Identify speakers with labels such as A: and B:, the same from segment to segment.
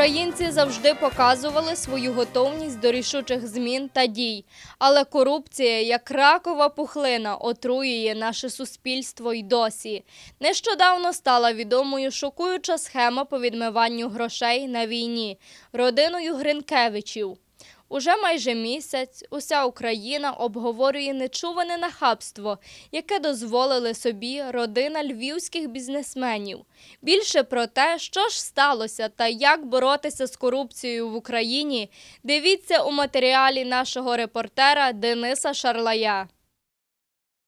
A: Українці завжди показували свою готовність до рішучих змін та дій, але корупція, як ракова пухлина, отруює наше суспільство й досі. Нещодавно стала відомою шокуюча схема по відмиванню грошей на війні родиною Гринкевичів. Уже майже місяць уся Україна обговорює нечуване нахабство, яке дозволили собі родина львівських бізнесменів. Більше про те, що ж сталося та як боротися з корупцією в Україні, дивіться у матеріалі нашого репортера Дениса Шарлая.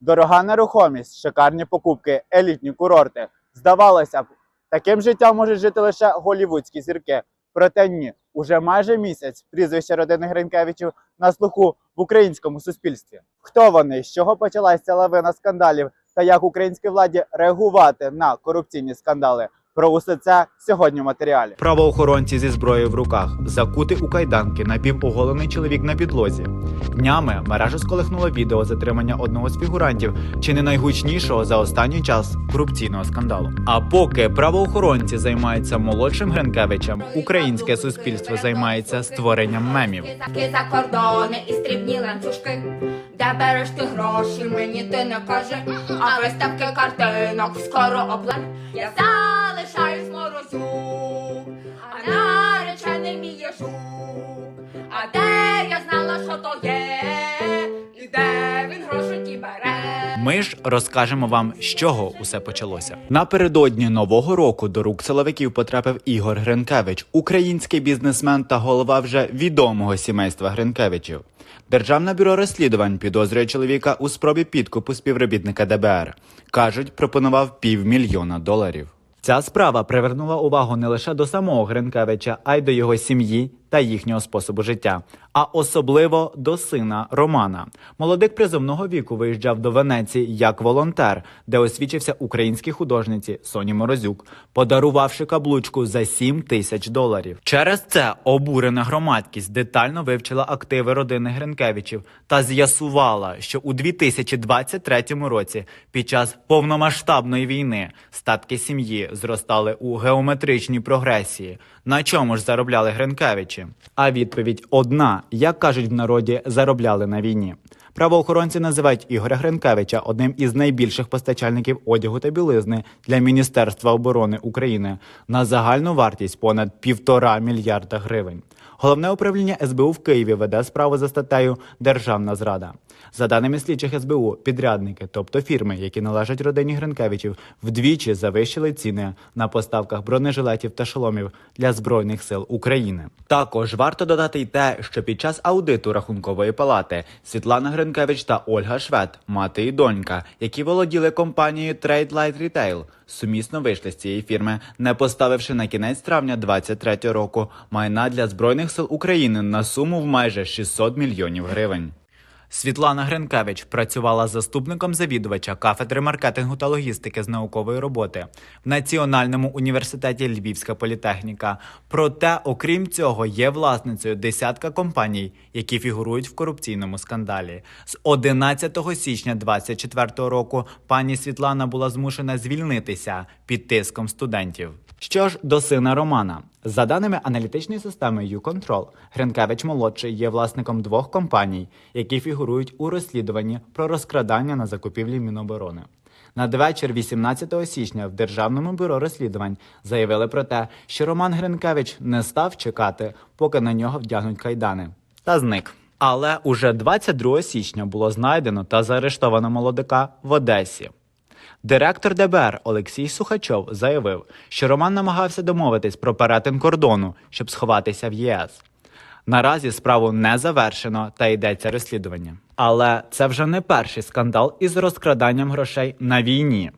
B: Дорога нерухомість, шикарні покупки, елітні курорти. Здавалося б, таким життям можуть жити лише голівудські зірки. Проте ні, уже майже місяць прізвище родини Гринкевичів на слуху в українському суспільстві. Хто вони, з чого почалася лавина скандалів та як українській владі реагувати на корупційні скандали? Про усе це сьогодні в матеріалі.
C: Правоохоронці зі зброєю в руках, закутий у кайданки, напівоголений чоловік на підлозі. Днями мережу сколихнуло відео затримання одного з фігурантів, чи не найгучнішого за останній час корупційного скандалу. А поки правоохоронці займаються молодшим Гринкевичем, українське суспільство займається створенням мемів.
D: Такі за кордони і стрібні ланцюжки. Де береш ти гроші, мені ти не кажи. А виставки картинок скоро оплен. Я залишаюсь морозюк, а наречений мій є жук. А де я знала, що то є, і де він гроші ті бере.
C: Ми ж розкажемо вам, з чого усе почалося. Напередодні нового року до рук силовиків потрапив Ігор Гринкевич, український бізнесмен та голова вже відомого сімейства Гринкевичів. Державне бюро розслідувань підозрює чоловіка у спробі підкупу співробітника ДБР. кажуть, пропонував півмільйона доларів. Ця справа привернула увагу не лише до самого Гринкевича, а й до його сім'ї та їхнього способу життя, а особливо до сина Романа. Молодик призовного віку виїжджав до Венеції як волонтер, де освічився українській художниці Соні Морозюк, подарувавши каблучку за 7 тисяч доларів. Через це обурена громадськість детально вивчила активи родини Гринкевичів та з'ясувала, що у 2023 році, під час повномасштабної війни, статки сім'ї зростали у геометричній прогресії. На чому ж заробляли Гринкевичі? А відповідь одна: як кажуть в народі, заробляли на війні. Правоохоронці називають Ігоря Гринкевича одним із найбільших постачальників одягу та білизни для Міністерства оборони України на загальну вартість понад півтора мільярда гривень. Головне управління СБУ в Києві веде справу за статтею Державна зрада. За даними слідчих СБУ, підрядники, тобто фірми, які належать родині Гринкевичів, вдвічі завищили ціни на поставках бронежилетів та шоломів для збройних сил України. Також варто додати й те, що під час аудиту рахункової палати Світлана Гринкевич та Ольга Швед, мати і донька, які володіли компанією Trade Light Retail, сумісно вийшли з цієї фірми, не поставивши на кінець травня 23 року майна для збройних сил України на суму в майже 600 мільйонів гривень. Світлана Гринкевич працювала заступником завідувача кафедри маркетингу та логістики з наукової роботи в Національному університеті Львівська політехніка. Проте, окрім цього, є власницею десятка компаній, які фігурують в корупційному скандалі. З 11 січня 2024 року пані Світлана була змушена звільнитися під тиском студентів. Що ж до сина Романа, за даними аналітичної системи YouControl, Гринкевич молодший є власником двох компаній, які фігурують у розслідуванні про розкрадання на закупівлі Міноборони. Надвечір 18 січня в Державному бюро розслідувань заявили про те, що Роман Гринкевич не став чекати, поки на нього вдягнуть кайдани, та зник. Але уже 22 січня було знайдено та заарештовано молодика в Одесі. Директор ДБР Олексій Сухачов заявив, що Роман намагався домовитись про перетин кордону, щоб сховатися в ЄС. Наразі справу не завершено та йдеться розслідування. Але це вже не перший скандал із розкраданням грошей на війні.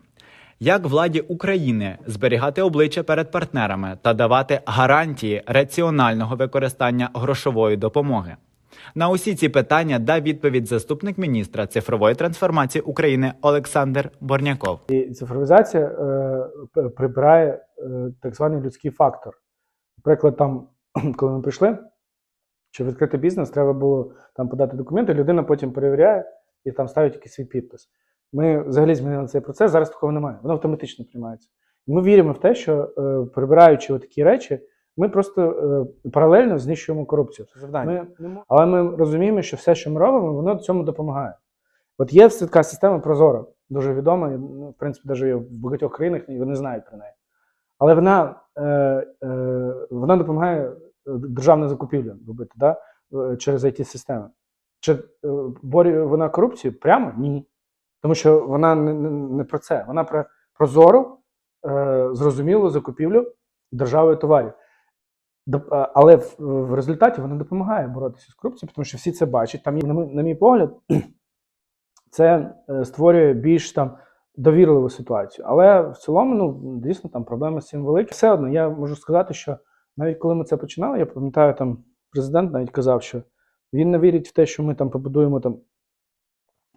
C: Як владі України зберігати обличчя перед партнерами та давати гарантії раціонального використання грошової допомоги? На усі ці питання дав відповідь заступник міністра цифрової трансформації України Олександр Борняков.
E: І цифровізація е, прибирає е, так званий людський фактор. Наприклад, там, коли ми прийшли, щоб відкрити бізнес, треба було там подати документи, людина потім перевіряє і там ставить якийсь свій підпис. Ми взагалі змінили цей процес, зараз такого немає, воно автоматично приймається. Ми віримо в те, що е, прибираючи такі речі, Ми просто е, паралельно знищуємо корупцію. Це завдання. Ми, але ми розуміємо, що все, що ми робимо, воно цьому допомагає. От є така система Прозоро, дуже відома, і, ну, в принципі, навіть є в багатьох країнах і вони знають про неї. Але вона, е, е, вона допомагає е, державним робити да? е, через it системи Чи е, борює вона корупцію? Прямо ні. Тому що вона не, не, не про це. Вона про прозору, е, зрозумілу закупівлю державою товарів. Але в, в результаті вона допомагає боротися з корупцією, тому що всі це бачать. Там, на, мій, на мій погляд, це е, створює більш там довірливу ситуацію. Але в цілому, ну дійсно, там проблеми з цим великі. Все одно я можу сказати, що навіть коли ми це починали, я пам'ятаю, там президент навіть казав, що він не вірить в те, що ми там побудуємо там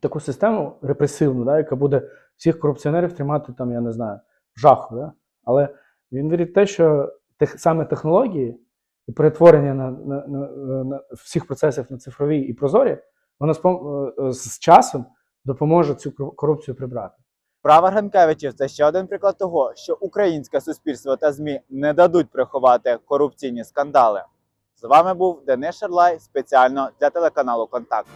E: таку систему репресивну, да, яка буде всіх корупціонерів тримати там, я не знаю, жаху. Да? Але він вірить в те, що тех, саме технології і перетворення на, на, на, на всіх процесів на цифрові і прозорі, воно з, е, з часом допоможе цю кор- корупцію прибрати.
B: Справа Гринкевичів це ще один приклад того, що українське суспільство та ЗМІ не дадуть приховати корупційні скандали. З вами був Денис Шарлай спеціально для телеканалу Контакт.